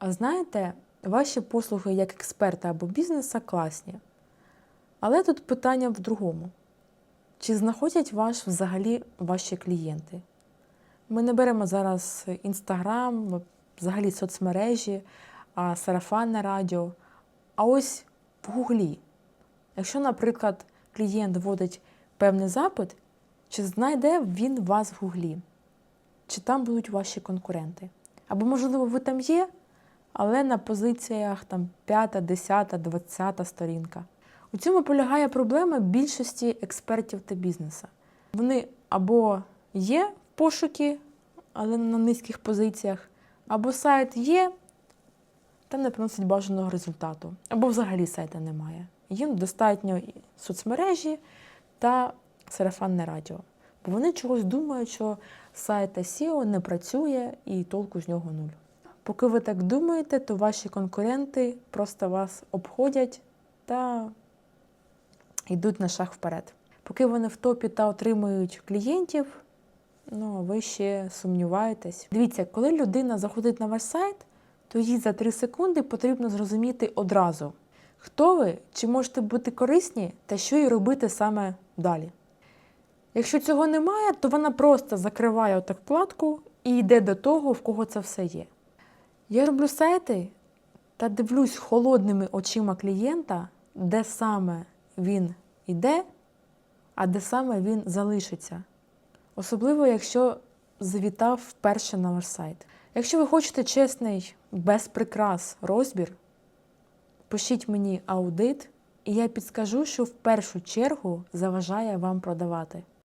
А знаєте, ваші послуги як експерта або бізнеса класні. Але тут питання в другому: чи знаходять вас взагалі ваші клієнти? Ми не беремо зараз Інстаграм, взагалі соцмережі, сарафанне радіо. А ось в Гуглі. Якщо, наприклад, клієнт вводить певний запит, чи знайде він вас в Гуглі? Чи там будуть ваші конкуренти? Або, можливо, ви там є, але на позиціях там 5, 10, 20 сторінка. У цьому полягає проблема більшості експертів та бізнесу. Вони або є в пошуки, але на низьких позиціях, або сайт є, та не приносить бажаного результату, або взагалі сайта немає. Їм достатньо соцмережі та сарафанне радіо. Бо вони чогось думають, що сайт SEO не працює і толку з нього нуль. Поки ви так думаєте, то ваші конкуренти просто вас обходять та йдуть на шаг вперед. Поки вони в топі та отримують клієнтів, ну а ви ще сумніваєтесь. Дивіться, коли людина заходить на ваш сайт, то їй за 3 секунди потрібно зрозуміти одразу, хто ви, чи можете бути корисні та що їй робити саме далі. Якщо цього немає, то вона просто закриває отак вкладку і йде до того, в кого це все є. Я роблю сайти та дивлюсь холодними очима клієнта, де саме він йде, а де саме він залишиться. Особливо, якщо завітав вперше на ваш сайт. Якщо ви хочете чесний, без прикрас розбір, пишіть мені аудит, і я підскажу, що в першу чергу заважає вам продавати.